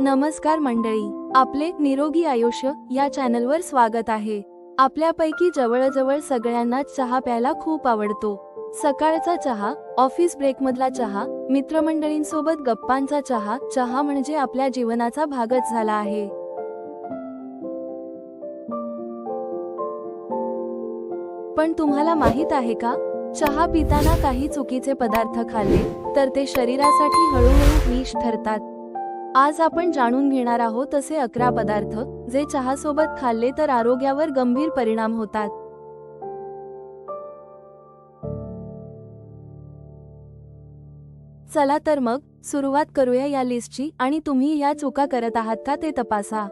नमस्कार मंडळी आपले निरोगी आयुष्य या चॅनलवर स्वागत आहे. आपल्यापैकी जवळजवळ सगळ्यांना चहा प्यायला खूप आवडतो. सकाळचा चहा ऑफिस ब्रेकमधला चहा मित्रमंडळींसोबत गप्पांचा चहा चहा म्हणजे आपल्या जीवनाचा भागच झाला आहे. पण तुम्हाला माहीत आहे का? चहा पिताना काही चुकीचे पदार्थ खाल्ले तर ते शरीरासाठी हळूहळू विष ठरतात आज आपण जाणून घेणार आहोत असे अकरा पदार्थ जे चहासोबत खाल्ले तर आरोग्यावर गंभीर परिणाम होतात. चला तर मग सुरुवात करूया या लिस्टची आणि तुम्ही या चुका करत आहात का ते तपासा.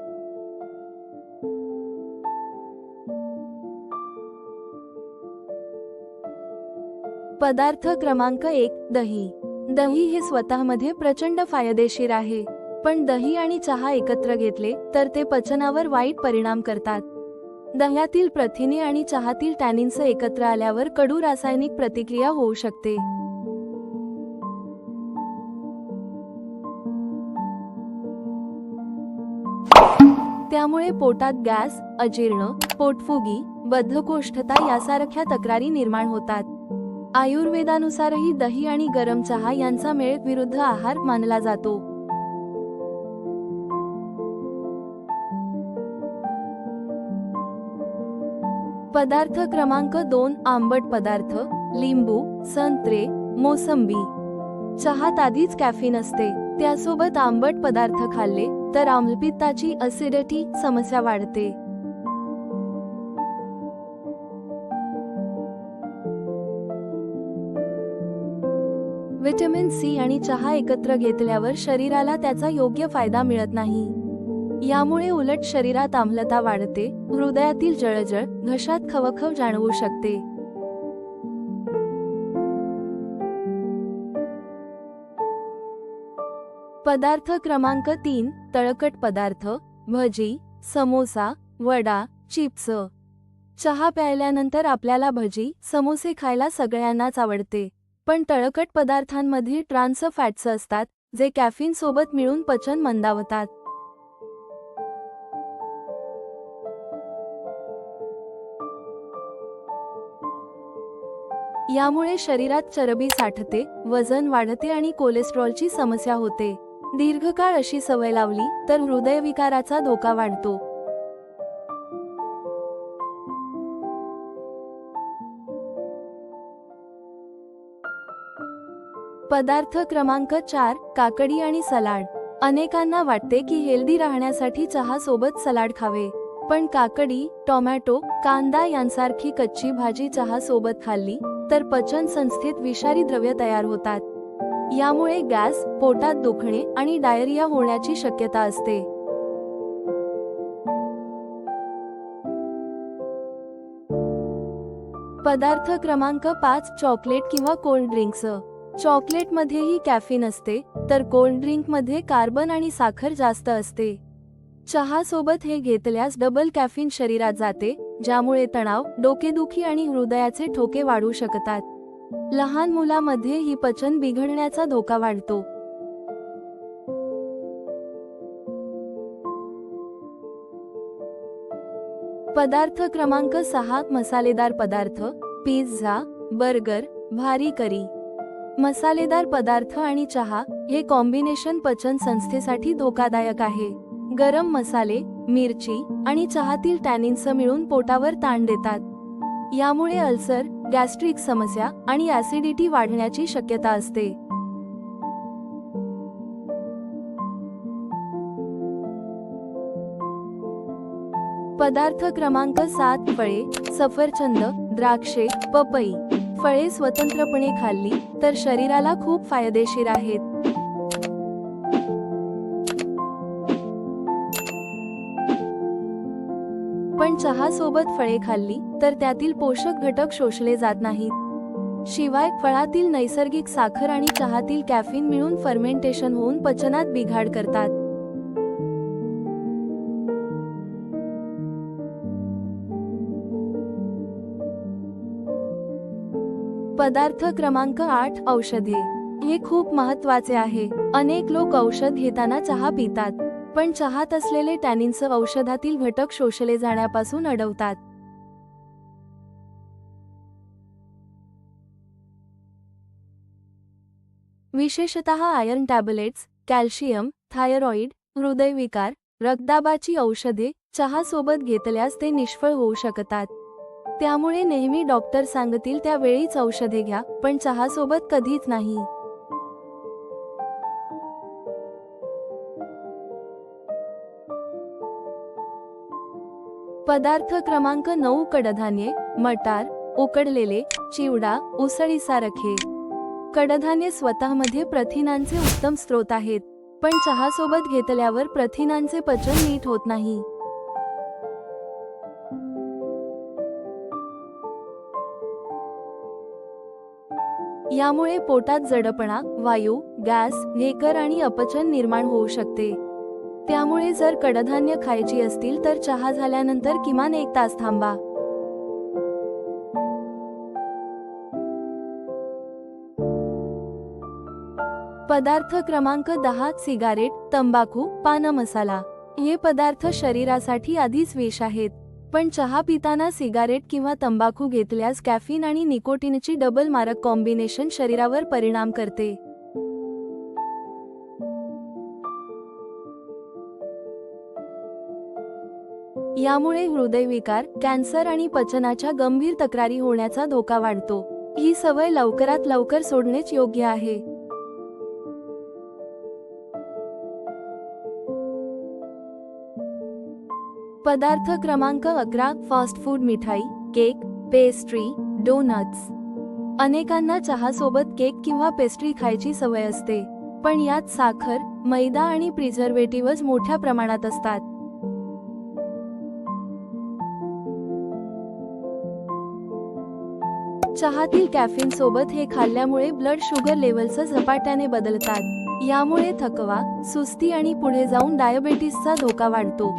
पदार्थ क्रमांक एक दही. दही हे स्वतःमध्ये प्रचंड फायदेशीर आहे. पण दही आणि चहा एकत्र घेतले तर ते पचनावर वाईट परिणाम करतात. दह्यातील प्रथिने आणि चहातील टॅनिन्स एकत्र आल्यावर कडू रासायनिक प्रतिक्रिया होऊ शकते. त्यामुळे पोटात गॅस अजीर्ण पोटफुगी बद्धकोष्ठता यासारख्या तक्रारी निर्माण होतात. आयुर्वेदानुसारही दही आणि गरम चहा यांचा मेळ विरुद्ध आहार मानला जातो. पदार्थ क्रमांक दोन आंबट पदार्थ लिंबू संत्रे मोसंबी. चहात आधीच कॅफिन असते. त्यासोबत आंबट पदार्थ खाल्ले तर आम्लपित्ताची असिडिटी समस्या वाढते. व्हिटॅमिन सी आणि चहा एकत्र घेतल्यावर शरीराला त्याचा योग्य फायदा मिळत नाही. यामुळे उलट शरीरात आम्लता वाढते हृदयातील जळजळ घशात खवखव जाणवू शकते. पदार्थ क्रमांक तीन तळकट पदार्थ भजी समोसा वडा चिप्स. चहा प्यायल्यानंतर आपल्याला भजी समोसे खायला सगळ्यांनाच आवडते. पण तळकट पदार्थांमध्ये ट्रान्स फॅट्स असतात जे कॅफिन सोबत मिळून पचन मंदावतात. यामुळे शरीरात चरबी साठते वजन वाढते आणि कोलेस्ट्रॉलची समस्या होते. दीर्घकाळ अशी सवय लावली तर हृदयविकाराचा धोका वाढतो. पदार्थ क्रमांक चार काकडी आणि सलाड. अनेकांना वाटते की हेल्दी राहण्यासाठी चहा सोबत सलाड खावे. पण काकडी टोमॅटो कांदा यांसारखी कच्ची भाजी चहा सोबत खाल्ली तर पचन संस्थेत विषारी द्रव्य तयार होतात. यामुळे गॅस पोटात दुखणे आणि डायरिया होण्याची शक्यता असते. पदार्थ क्रमांक पाच चॉकलेट किंवा कोल्ड ड्रिंक्स. चॉकलेटमध्येही कॅफिन असते तर कोल्ड ड्रिंकमध्ये कार्बन आणि साखर जास्त असते. चहा सोबत हे घेतल्यास डबल कॅफिन शरीरात जाते ज्यामुळे तणाव डोकेदुखी आणि हृदयाचे ठोके वाढू शकतात. लहान मुलामध्ये ही पचन बिघडण्याचा धोका वाढतो. पदार्थ क्रमांक सहा मसालेदार पदार्थ पिझ्झा बर्गर भारी करी. मसालेदार पदार्थ आणि चहा हे कॉम्बिनेशन पचन संस्थेसाठी धोकादायक आहे. गरम मसाले मिरची आणि चहातील टॅनिन्स मिळून पोटावर ताण देतात. यामुळे अल्सर गॅस्ट्रिक समस्या आणि ऍसिडिटी वाढण्याची शक्यता असते. पदार्थ क्रमांक सात फळे सफरचंद द्राक्षे पपई. फळे स्वतंत्रपणे खाल्ली तर शरीराला खूप फायदेशीर आहेत. पण चहा सोबत फळे खाल्ली तर त्यातील पोषक घटक शोषले जात नाहीत. शिवाय फळातील नैसर्गिक साखर आणि चहातील कॅफिन मिळून फर्मेंटेशन होऊन पचनात बिघाड करतात. पदार्थ क्रमांक आठ औषधे. हे खूप महत्त्वाचे आहे. अनेक लोक औषध घेताना चहा पितात. पण चहात असलेले टॅनिन्स औषधातील घटक शोषले जाण्यापासून अडवतात. विशेषतः आयर्न टॅबलेट्स कॅल्शियम थायरॉइड हृदयविकार रक्तदाबाची औषधे चहासोबत घेतल्यास ते निष्फळ होऊ शकतात. त्यामुळे नेहमी डॉक्टर सांगतील त्या वेळीच औषधे घ्या पण चहासोबत कधीच नाही. पदार्थ क्रमांक नऊ कडधान्ये मटार उकडलेले चिवडा उसळीसारखे कडधान्ये स्वतःमध्ये प्रथिनांचे उत्तम स्रोत आहेत पण चहासोबत घेतल्यावर प्रथिनांचे पचन नीट होत नाही. यामुळे पोटात जडपणा वायू गॅस ढेकर आणि अपचन निर्माण होऊ शकते. त्यामुळे जर कडधान्य खायची असतील तर चहा झाल्यानंतर किमान एक तास थांबा. पदार्थ क्रमांक दहा सिगारेट तंबाखू पान मसाला. हे पदार्थ शरीरासाठी आधीच विष आहेत. पण चहा पिताना सिगारेट किंवा तंबाखू घेतल्यास कॅफिन आणि निकोटीनची डबल मारक कॉम्बिनेशन शरीरावर परिणाम करते. यामुळे हृदयविकार कॅन्सर आणि पचनाच्या गंभीर तक्रारी होण्याचा धोका वाढतो. ही सवय लवकरात लवकर सोडणेच योग्य आहे. पदार्थ क्रमांक अकरा फास्ट फूड मिठाई केक पेस्ट्री डोनट्स अनेकांना चहासोबत केक किंवा पेस्ट्री खायची सवय असते. पण यात साखर मैदा आणि प्रिझर्वेटिव्हज मोठ्या प्रमाणात असतात. चहातील कॅफिन सोबत हे खाल्ल्यामुळे ब्लड शुगर लेवलचं झपाट्याने बदलतात. यामुळे थकवा सुस्ती आणि पुढे जाऊन डायबेटीसचा धोका वाढतो.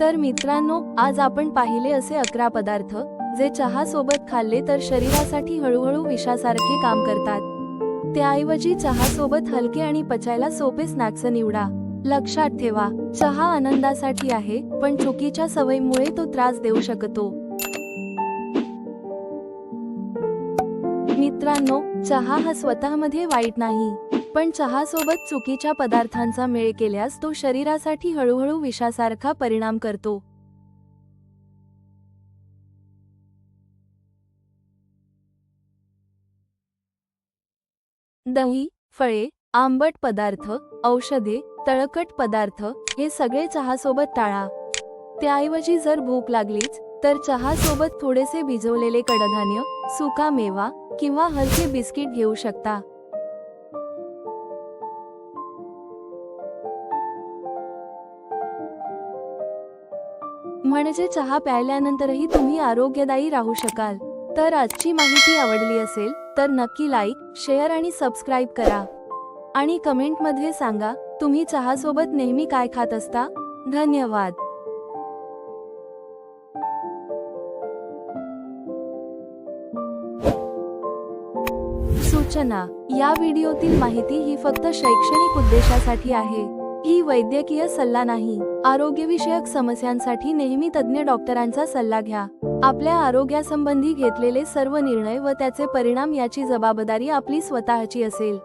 तर मित्रांनो आज आपण पाहिले असे अकरा पदार्थ जे चहा सोबत खाल्ले तर शरीरासाठी हळूहळू विषासारखे काम करतात. त्याऐवजी चहा सोबत हलके आणि पचायला सोपे स्नॅक्स निवडा. लक्षात ठेवा चहा आनंदासाठी आहे पण चुकीच्या सवयीमुळे तो त्रास देऊ शकतो. मित्रांनो चहा हा स्वतःमध्ये वाईट नाही पण चहा सोबत चुकीच्या पदार्थांचा मेळ केल्यास तो शरीरासाठी हळूहळू विषासारखा परिणाम करतो. दही फळे आंबट पदार्थ औषधे तळकट पदार्थ हे सगळे चहासोबत टाळा. त्याऐवजी जर भूक लागलीच तर चहासोबत थोडेसे भिजवलेले कडधान्य सुका मेवा किंवा हलके बिस्किट घेऊ शकता. म्हणजे चहा प्यायल्यानंतरही तुम्ही आरोग्यदायी राहू शकाल. तर आजची माहिती आवडली असेल तर नक्की लाईक शेअर आणि सबस्क्राईब करा. आणि कमेंटमध्ये सांगा तुम्ही चहासोबत नेहमी काय खात असता? धन्यवाद. सूचना या व्हिडिओतील माहिती ही फक्त शैक्षणिक उद्देशासाठी आहे. ही वैद्यकीय सल्ला नाही. आरोग्यविषयक समस्यांसाठी नेहमी तज्ज्ञ डॉक्टरांचा सल्ला घ्या. आपल्या आरोग्यासंबंधी घेतलेले सर्व निर्णय व त्याचे परिणाम याची जबाबदारी आपली स्वतःची असेल.